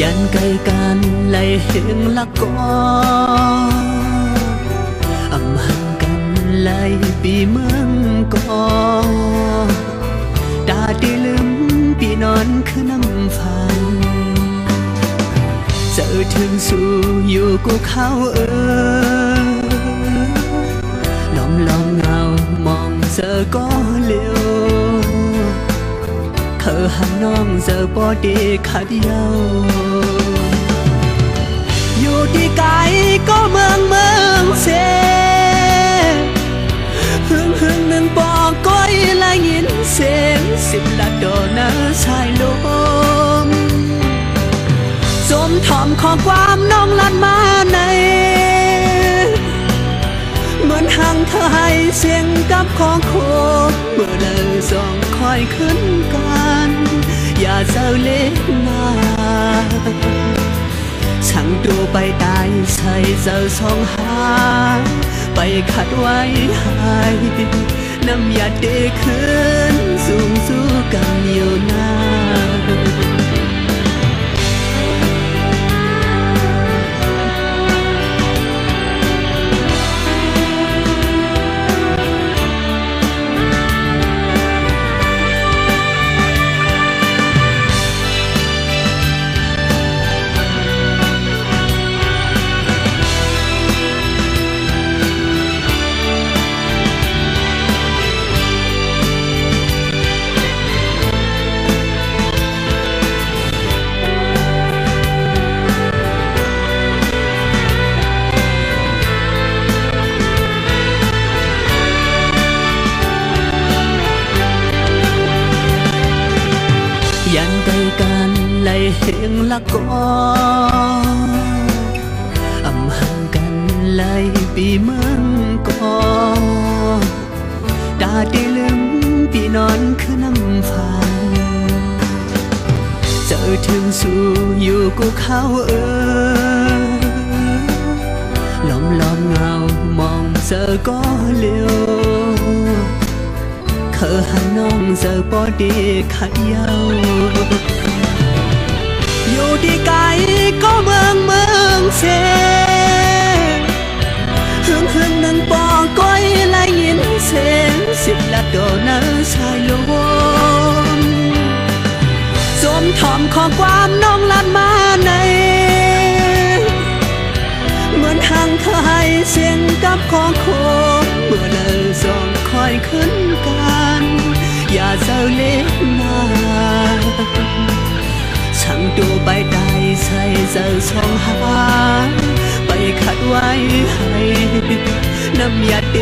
ยันไกลกันไหลเฮงละกออำหันกันไหลปีเมืองกอตาดีลืมปีนอนคือน้ำฟันเจอถึงสู่อยู่กูเขาเออ อหันน้องเจอปอดีขาเดียว อยู่ที่ไกลก็เมืองเมืองเสหึงหึงหนึ่งปอกก้อยและยินเสียงสิบละโดนะชายลมสมทอมขอความน้องลัดมาในเหมือนห่างเธอให้เสียงกับของโคเมื่อเลอสองคอยขึ้นกัน เศร้าเล็กนาช่างตัวไปตายใส่เจ้าสองหาไปขัดไว้หายน้ำยาเดขึ้นสูงสู้กันอยู่นา กลกันไหลเฮงละกออำหันกันไหลปีเมืองกอดาดีลืมปีนอนคือน้ำฟันเจอถึงสู่อยู่กูเขาเออล้อมล้อมเงามองเจอก็เลี้ยวเธอหันน้องเจอปอดีขยาว อยู่ที่ไกลก็เมืองเมืองเสหึงหึงนังปอก้อยและยินเสียงสิบละโดนะชายลมสมทอมขอความน้องลัดมาใน เหมือนหางเธอให้เสียงกับของคง ใส่องหา ไปขัดไว้ให้น้ำยาเด